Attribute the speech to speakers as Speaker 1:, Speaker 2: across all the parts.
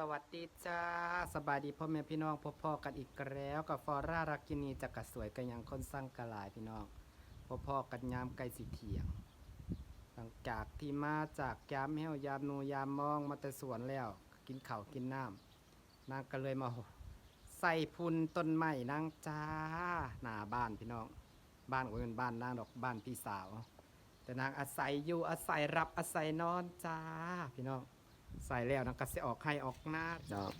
Speaker 1: สวัสดีจ้าสบายดีพ่อแม่พี่น้องพบพ่อกันอีกแล้วกับฟอร่ารักกินีจากกระสวยกันยังคนสร้างกะหลายพี่น้องพบพ่อกันยามไกลสิเถียง หลังจากที่มาจากยามแห้วยามนูยามมองมาแต่สวนแล้ว กินข้าวกินน้ำนางก็เลยมาใส่พุนต้นไม้นางจ้าหน้าบ้านพี่น้อง บ้านก็เป็นบ้านนางดอกบ้านพี่สาว แต่นางอาศัยอยู่อาศัยรับอาศัยนอนจ้าพี่น้อง ใส่แล้วนางก็จะออกให้ออกหน้าดอก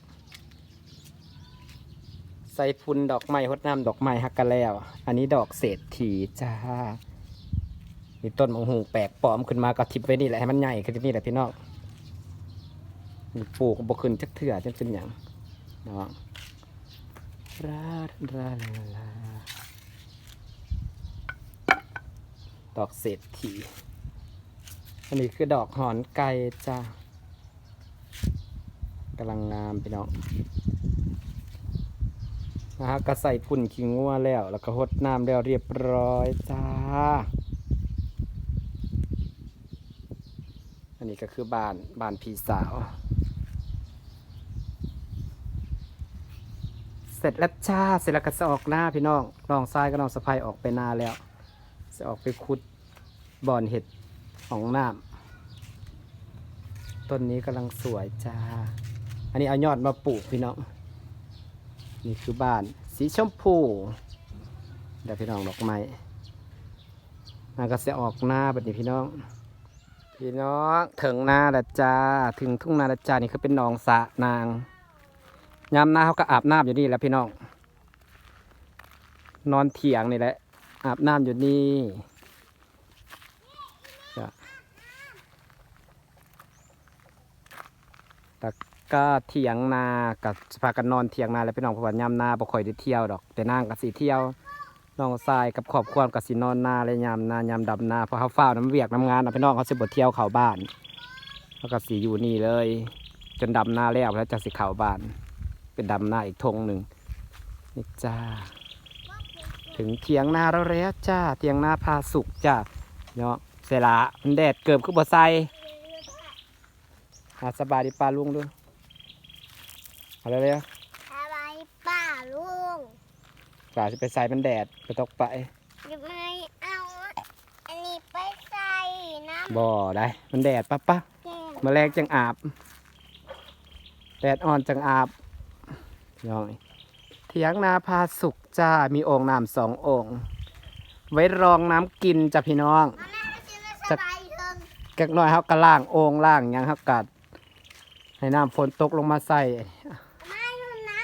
Speaker 1: ใส่พุนดอกไม้หดน้ำดอกไม้ฮักกันแล้ว อันนี้ดอกเศรษฐีจ้ามีต้นมังหูแปลกปลอมขึ้นมาก็ทิปไว้นี่แหละให้มันใหญ่ขึ้นนี่แหละพี่น้องมีปลูกบกขึ้นจักเถื่อจนเป็นอย่างเนาะราราลาลาดอกเศรษฐีอันนี้คือดอกหอนไก่จ้า กำลังงามพี่น้องนะฮะก็ใส่พุ่นขิงงัวแล้ว แล้วก็หดน้ำแล้วเรียบร้อยจ้า อันนี้ก็คือบ้านบ้านพี่สาว เสร็จแล้วจ้าเสร็จแล้วก็จะออกหน้าพี่น้องน้องซ้ายก็น้องสะพายออกไปนาแล้ว จะออกไปขุดบ่อนเห็ดของน้ำต้นนี้กำลังสวยจ้า อันนี้เอายอดมาปลูกพี่น้อง นี่คือบ้าน สีชมพูเดี๋ยวพี่น้องดอกไม้นางก็จะออกหน้าแบบนี้พี่น้อง พี่น้องถึงนาละจ้าถึงทุ่งนาละจ้านี่คือเป็นหนองสะนางยามหน้าเขาก็อาบน้ำอยู่นี่แหล้วพี่น้อง นอนเถียงนี่แหละอาบน้ำอยู่นี่จ้ะแล้ว ก็เถียงนากับพากันนอนเถียงนาแล้วพี่น้องเพราะว่ายามนาบ่ค่อยได้เที่ยวดอก แต่นางก็สิเที่ยวน้องทรายกับครอบครัวกับสินอนนาเลยยามนายามดำนาเพราะเขาเฝ้าน้ำเวียกน้ำงานนะพี่น้องเขาสิบเที่ยวเข้าบ้านเขาก็สีอยู่นี่เลย จนดำนาแล้วแล้วจะสิเข้าบ้าน เป็นดำนาอีกทงหนึ่งนี่จ้าถึงเทียงนาแล้วแล้วจ้าเทียงนาพาสุกจ้าเนาะเสยละมันแดดเกิบขึ้นบ่ใส่อาสบายดีปลาลุงดู เอาเลยเลย
Speaker 2: อะไรป่าลุง
Speaker 1: ปลาจะไปใส่มันแดดไปตกไป
Speaker 2: ยังไงเอาอันนี้ไปใส่น้ำ
Speaker 1: บ่ได้ มันแดดปะปะ
Speaker 2: แกง
Speaker 1: แมาแรงจังอาบ แดดอ่อนจังอาบน้อยเถียงนาพาสุกจ้า มีโอ่งน้ำสองโอ่งไว้รองน้ำกินจ้ะพี่น้อง
Speaker 2: มาแม่มากินแล้วสบายเถิง
Speaker 1: แกกน้อยเขาก็ล่างโอ่งล่างหยังเขากัดให้น้ำฝนตกลงมาใส่
Speaker 2: มา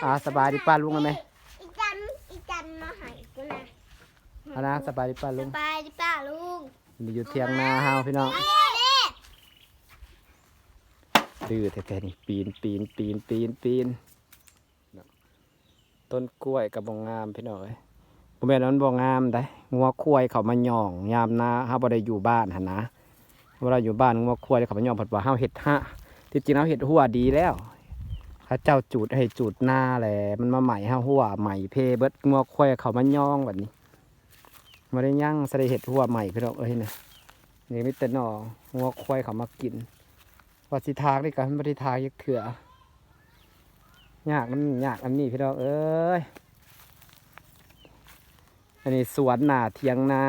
Speaker 2: อยู่นะ
Speaker 1: อ่าสบายดีป้าลุงไหม
Speaker 2: อีจันอีจันมาใหายกูนะ
Speaker 1: เอานะสบายดีป้าลุ
Speaker 2: ส
Speaker 1: ง
Speaker 2: บายดีป่าลุง
Speaker 1: นี่อยู่เถียงนาเฮาพี่น้อง
Speaker 2: นี่นี่
Speaker 1: ดื้อแท้ๆนี่ปีนปีนปีนปีนปีนต้นกล้วยกับบงงามพี่น้องเอ้ยผมเป็นนั้นบงงามได้งัวควายเขามาหย่องยามนาเฮาบ่ได้อยู่บ้านหั่นนะเวลาอยู่บ้านงัวควายเขามาหย่องผัดว่าเฮาเฮ็ดฮะที่จริงเฮาเฮ็ดหัวดีแล้ว เขาเจ้าจูดให้จูดหน้าแหละมันมาใหม่เฮาหัวใหม่เพเบิดงัวควายเขามาย่องแบบนี้บ่ได้ย่างสะได้เฮ็ดหัวใหม่พี่น้องเอ้ยนะนี่มีแต่หน่องัวควายเขามากินว่าสิทางนี่กันบริทางยักเถื่อยากมันยากอันนี้พี่น้องเอ้ยอันนี้สวนหนาเทียงนา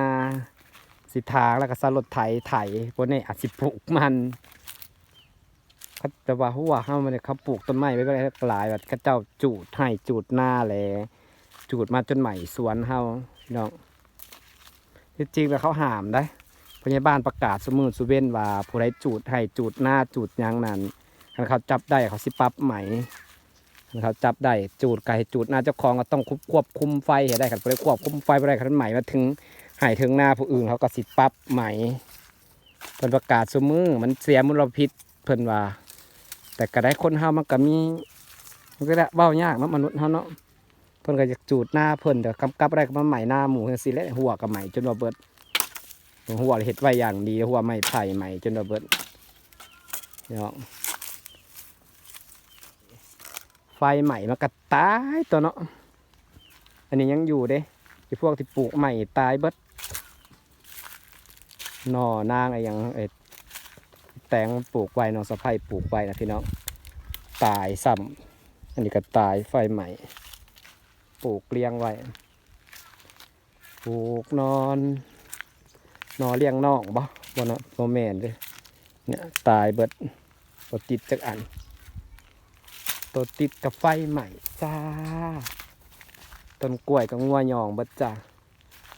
Speaker 1: สิทางแล้วก็สรถไถไถบนนี้อาจสิปลูกมัน เขาแต่ว่าหัวเขามันเนี่ยเขาปลูกต้นไม้ไว้ก็หลายแบบเขาเจ้าจูดให้จูดหน้าแหลจูดมาจนใหม่สวนเฮาพี่น้องที่จริงแล้วเขาหามได้พยาบาลประกาศสมือสุเว้นว่าผู้ใดจูดให้จูดหน้าจูดยางนั้นคันเขาจับได้เขาสิปับไหมคันเขาจับได้จูดไก่จูดหน้าเจ้าของก็ต้องควบคุมไฟให้ได้คันผู้ใดควบคุมไฟบ่ได้คันไหม่มาถึงให้ถึงหน้าผู้อื่นเขาก็สิปับไหมเพิ่นประกาศสมือมันเสียมลพิษเพิ่นว่า แต่ก็ได้คนเฮามันก็มีมันก็ได้เว้ายากเนาะมนุษย์เฮาเนาะเพิ่นก็อยากจูดหน้าเพิ่นแต่กำกับอะไรก็มาใหม่หน้าหมูจังซี่แหละหัวก็ใหม่จนว่าเบิดหัวเห็ดไว้อย่างดีหัวไม่ไผ่ใหม่จนระเบิดเนาะไฟใหม่มันก็ตายตัวเนาะอันนี้ยังอยู่เด้ไอพวกที่ปลูกใหม่ตายเบิดหน่อนางไอ้หยังไอ ตงปลูกไว้หนอสะไพร่ปลูกไว้นะพี่น้องตายซ้ำอันนี้ก็ตายไฟใหม่ปลูกเลี้ยงไว้ปลูกนอนนอนเลี้ยงนอกบ่บ่เนาะบ่แม่นเด้อเนี่ยตายเบิดตัวติดจักอัน ตัวติดกับไฟใหม่จ้าต้นกล้วยก็งัวหยองเบิดจ้า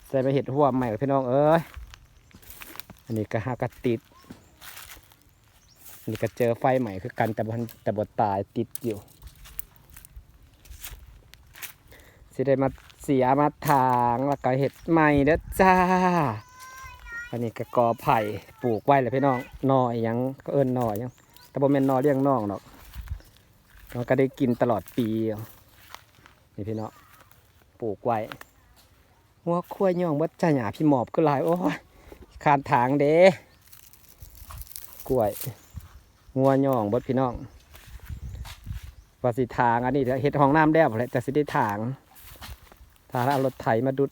Speaker 1: ใส่ไปเห็ดหัวใหม่พี่น้องเอ้ยอันนี้ก็หากระติด นนี้ก็เจอไฟใหม่คือกันแต่บนแต่บดตายติดอยู่ สิได้มาเสียมาทางแล้วก็เห็ดใหม่เด้อจ้า อันนี้ก็กอไผ่ปลูกไว้เลยพี่น้องนอยังก็เอิ้นอยังแต่บ่แม่นนอเลี้ยงน้องหรอกมันก็ได้กินตลอดปีเอานี่พี่น้องปลูกไว้หัวขั้วยย่องวัดจ่าหยาพี่หมอบก็หลายโอ้ยคานถางเด้กล้วย งัวย่องบดพี่น้องว่าสิทางอันนี้เดี๋ยวเฮ็ดห้องน้ำแล้วแหละแต่สิได้ถางทางเอารถไถมาดุด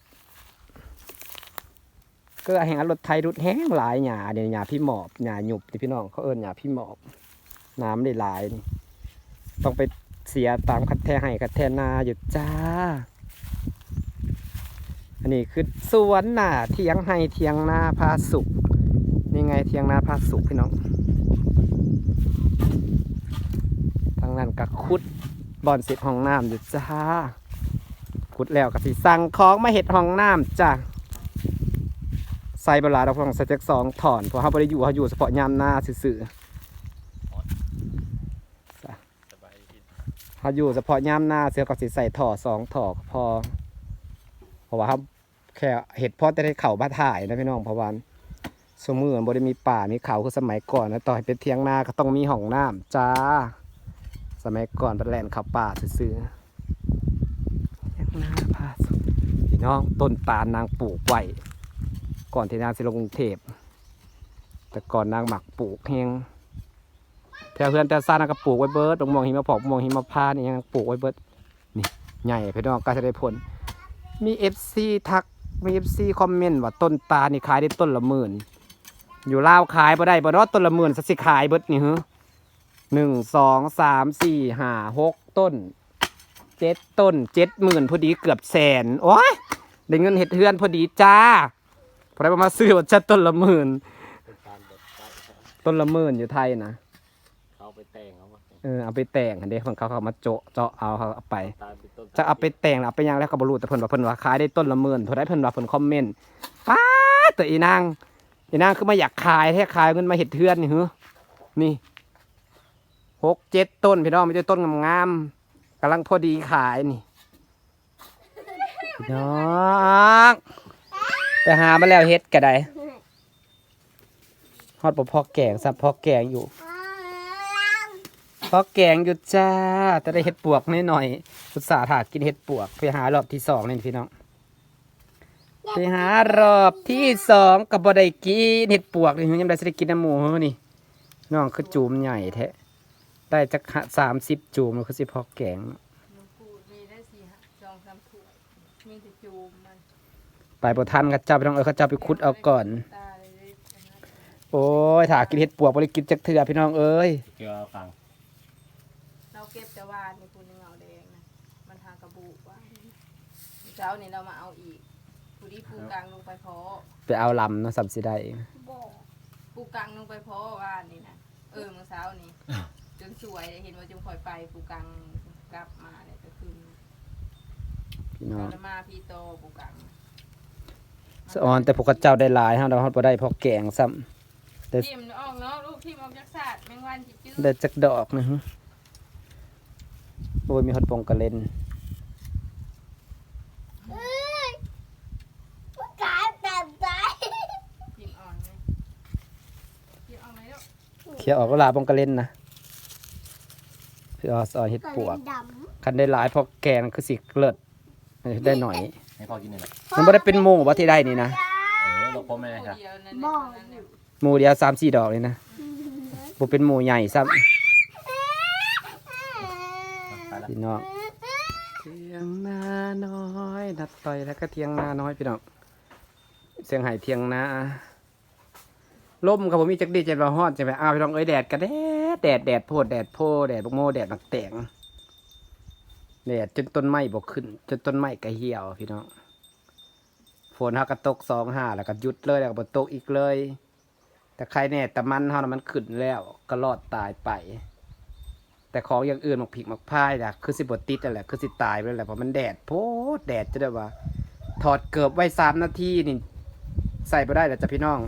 Speaker 1: ก็แห่งเอารถไถดุดแห้งหลายหยาเดี๋ยวหยาพี่หมอบหยาหยุบที่พี่น้องเขาเอิ้นหยาพี่หมอบน้ำได้หลาย ต้องไปเสียตามคัดแท้ให้คัดแท้นาอยู่จ้า อันนี้คือสวนน่ะเทียงให้เทียงนาพาสุกนี่ไงเทียงนาพาสุกพี่น้องทางนั้นก็คุดบอนเสร็จห้องน้ำอยู่จ้าคุดแล้วก็สิสั่งของมาเห็ดห้องน้ำจ้าใส่เวลาเราต้องใส่จักสองถอนเพราะเขาไม่ได้อยู่เขาอยู่เฉพาะยามหน้าซื่อเขาอยู่เฉพาะย่ามหน้าเสือก็สิใส่ถ่อสองถ่อพอ เพราะว่าเขาแค่เห็ดพอจะได้เข่ามาถ่ายนะพี่น้องเพราะว่าสมือมันบ่ได้มีป่ามีเขาคือสมัยก่อนนะต่อให้เป็นเทียงนาก็ต้องมีห้องน้ำจ้า สมัยก่อนเป็นแลนเขับป่าซื้อๆเทียงนาพาสุดพี่น้องต้นตาลนางปลูกไว้ก่อนที่นางสิลงกรุงเทพแต่ก่อนนางหมักปลูกเฮงแถวเพื่อนแต่ซ่านนก็ปลูกไว้เบิร์ดมะม่วงหิมะพอกมะม่วงหิมะพานต์นี่ยังปลูกไว้เบิร์ดนี่ใหญ่พี่น้องก็จะได้ผล มีเอฟซีทักมีเอฟซีคอมเมนต์ว่าต้นตาลนี่ขายได้ต้นละหมื่นอยู่ลาวขายบ่ได้บ่เนาะต้นละหมื่นสักสิขายเบิดนี่ฮึ หนึ่งสองสามสี่ห้าหกต้นเจ็ดต้นเจ็ดหมื่นพอดีเกือบแสนโอ้ยได้เงินเห็ดเฮือนพอดีจ้าพอได้มาซื้อว่าจะต้นละหมื่น
Speaker 3: เป็นการบดไป
Speaker 1: ต้นละหมื่นอยู่ไทยนะ
Speaker 3: เขาไปแต่งเขามา
Speaker 1: เออเอาไปแต่งอันเด็กของเขาเขามาโจะเจาะเอาเขาเอาไป
Speaker 3: ตายเป็นต้น
Speaker 1: จะเอาไปแต่งแล้วเอาไปยังแล้วก็บรูแต่เพิ่นว่าเพิ่นว่าขายได้ต้นละหมื่นเพิ่นได้เพิ่นว่าเพิ่นคอมเมนต์ป้าดแต่อีนางอีนางคือมาอยากขายแท้ขายเงินมาเห็ดเทือนนี่หือนี่ หกเจ็ดต้นพี่น้องไม่ใช่ต้นงามๆกำลังพอดีขายนี่พี่น้องไปหามาแล้วเฮ็ดก็ไดฮอดบ่พอกแกงซับพอกแกงอยู่พอกแกงอยู่จ้าแต่ได้เห็ดปวกนิดหน่อยๆอุตส่าห์ถากินเห็ดปวก ไปหารอบที่สองนี่พี่น้องไปหารอบที่สองกับบได้กินเห็ดปวกนี่ยังได้สิได้กินน้ำหมูนี่น้องคือจูมใหญ่แท้ ได้จักสามสิบจูมแล้วคือสิพอแกง
Speaker 4: หลวงปู่มีได้สี่ห้าสองสามถ้วยมีแต่จูมมัน
Speaker 1: ไปบ่ทันกับเจ้าพี่น้องเออเขาเจ้าไปขุดเอาก่อน
Speaker 4: ตาเลยเลยนะ
Speaker 1: โอ้ยถากินเห็ดปวกบ่ได้กินจักเถื่อพี่น้องเอ้ย
Speaker 3: เกี่ยวกับฟัง
Speaker 4: เราเก็บจะวานในคุณเงาแดงนะมันทางกระบุว่าเช้านี่เรามาเอาอีกผู้ที่ปูกลางลงไปเพาะ
Speaker 1: ไปเอาลำเนาะสับสิได้
Speaker 4: ปูกลางลงไปเพาะว่านนี่นะเออเมื่อเช้านี่จ นสวยเลยเห็นว่าจุงคอยไปปูกลางกลับมาเลยก็คือ
Speaker 1: พี่น้อง
Speaker 4: เรามาพี่โตปูกลาง
Speaker 1: สะออนแต่พวกเขาเจ้าได้หลายเฮาเราเฮาบ่ได้พอแกงซ้ำแต่
Speaker 4: ทิมออกเนาะลูกทิมออกจากศาสตร์แมงวันจิจื้อ
Speaker 1: ได้จักดอกนะฮะโอ้ยมีฮอดปงกระเล่น
Speaker 2: กายแบบใจ
Speaker 4: ทิมอ่อนไหมทิมออกไหมลูก
Speaker 1: เขียวออกก็ลาปงกระเล่นนะ พี่ออสอเฮ็ดปวก
Speaker 2: ด
Speaker 1: คันได้หลายพอแกงคือสิเลิศได้หน่อย
Speaker 3: ให้พ่อกินหน่อย
Speaker 1: มันบ่ได้เป็นหมู่ว่าที่ได้นี่นะ
Speaker 3: เออลงพ่อแม่
Speaker 4: ผู้
Speaker 3: ครับ
Speaker 4: เดียวนั่นแหละเท่านั้นเนี่ย
Speaker 1: หมู่เดียว3-4ดอกเลยนะบ่เป็นหมู่ใหญ่ซ้ำ
Speaker 3: ไปละ
Speaker 1: พี่น้องเทียงนาน้อยนัดต่อยแล้วก็เทียงนาน้อยพี่น้องเสียงไห้เทียงนาลมครับผมมีจักดีใจเราฮอดจะไปอ้าวพี่น้องเอ้ยแดดกระแดด แดดแดดโพดแดดโพแดดบกโมแดดบักแตงแดดจนต้นไม้บกขึ้น จนต้นไม้ก็เหี่ยวพี่น้องฝนเฮาก็ตกสองห้าแล้วก็หยุดเลยแล้วก็บตกอีกเลย แต่ใครแน่แต่มันเฮานะมันขึ้นแล้วก็รอดตายไป แต่ของอย่างอื่นมักผิกมักพายนะคือสิบติดนั่นแหละคือสิตายไปนั่นแหละเพราะมันแดดโพดแดดจะได้ว่า ถอดเกือบไว้สามนาทีนี่ใส่ไปได้แล้วจ้ะพี่น้อง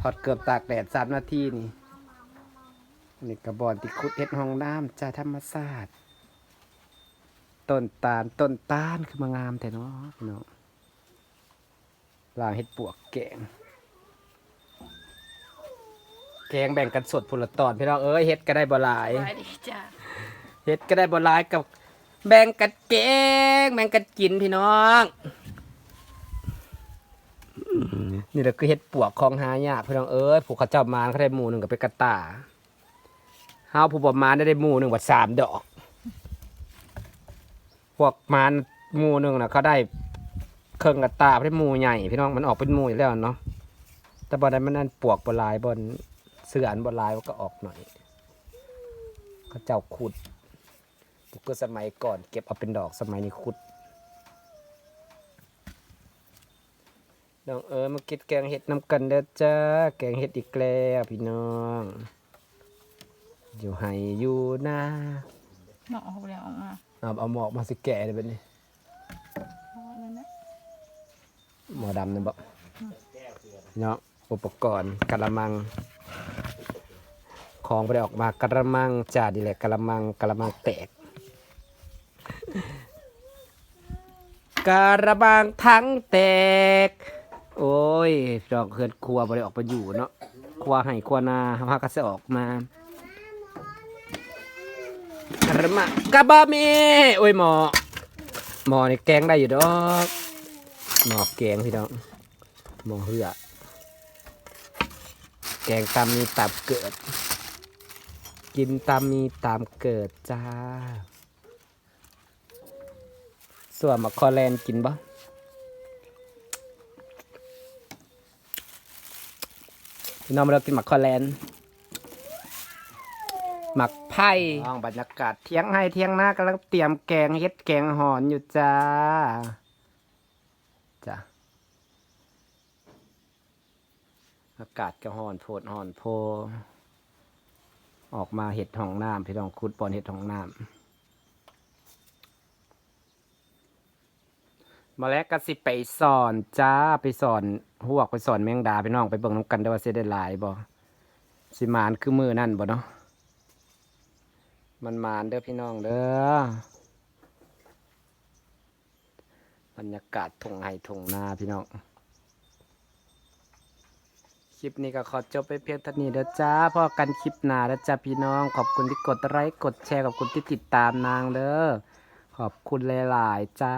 Speaker 1: ถอดเกือบตากแดดสามนาทีนี่ นี่กระบอนติคุดเฮ็ดห้องน้ำจ้าธรรมศาสตร์ต้นตาลต้นตาลคือมางามแต่เนาะพี่น้องลางเฮ็ดปวกแกง แกงแบ่งกันสดผลละตอนพี่น้องเอ้ยเฮ็ดก็ได้บ่หลาย
Speaker 4: ไปดีจ้า
Speaker 1: เฮ็ดก็ได้บ่หลายกับ แบ่งกันแกงแบ่งกันกินพี่น้องนี่แหละคือเฮ็ดปวกของหายากพี่น้องเอ้ยผู้เขาเจ้ามาเขาได้หมู่หนึ่งก็ไปกระตา เฮาผู้บ่มาได้ได้หมู่หนึ่งว่าสามดอก พวกมานหมู่หนึ่งน่ะเขาได้เครื่องกระตาได้หมู่ใหญ่พี่น้องมันออกเป็นหมู่อยู่แล้วเนาะแต่บ่ได้นมันนั่นปวกบ่หลายบนเสืออันบ่หลายมันก็ออกหน่อยเขาเจ้าขุดกก็สมัยก่อนเก็บเอาเป็นดอกสมัยนี้ขุดน้องเอ๋ยมากินแกงเห็ดน้ำกันเด้อจ้า แกงเห็ดอีกแล้วพี่น้อง อยู่ไห้อยู่นา
Speaker 4: เนาะเอาแล้วออกมา
Speaker 1: เอาเอาหมอกมาสิแก่เลยแบบนี้
Speaker 4: เอาแล้วนะ
Speaker 1: หมอดำเนี่ยบอกเนาะอุปกรณ์กระมัง ของไปได้ออกมากระมังจ่าดีแหละกระมังกระมังแตกกระมังทั้งแตก โอ้ยดอกเฮือนครัวไปได้ออกไปอยู่เนาะครัวให้ครัวนาฮาก็จะออกมาก ระมังกระบะเมโอ้ยหมอ หมอนี่แกงได้อยู่ดอกหมอแกงพี่น้องหมอเหือแกงตามมีตับเกิด กินตามมีตามเกิดจ้า ส่วนมะคอแลนกินบ่พี่น้องมาเรากินหมักคอแลน หมักไผ่ห้องบรรยากาศเที่ยงให้เที่ยงหน้ากำลังเตรียมแกงเฮ็ดแกงหอนอยู่จ้าจ้าอากาศก็หอนโพดหอนโพ ออกมาเห็ดห้องน้ำพี่น้องคุดบอลเห็ดห้องน้ำมาแล้วก็สิไปสอนจ้าไปสอนหวกไปสอนแมงดาพี่น้องไปเบิ่งน้ำกันได้ว่าเสิได้หลายบ่สิมานคือมือนั่นบ่เนาะ มันมานเด้อพี่น้องเด้อบรรยากาศทงไห้ทงนาพี่น้อง คลิปนี้ก็ขอจบไปเพียงเท่านี้เด้อจ้าพอกันคลิปหน้าแล้วจ้าพี่น้อง ขอบคุณที่กดไลค์กดแชร์ขอบคุณที่ติดตามนางเด้อขอบคุณหลาย ๆ จ้า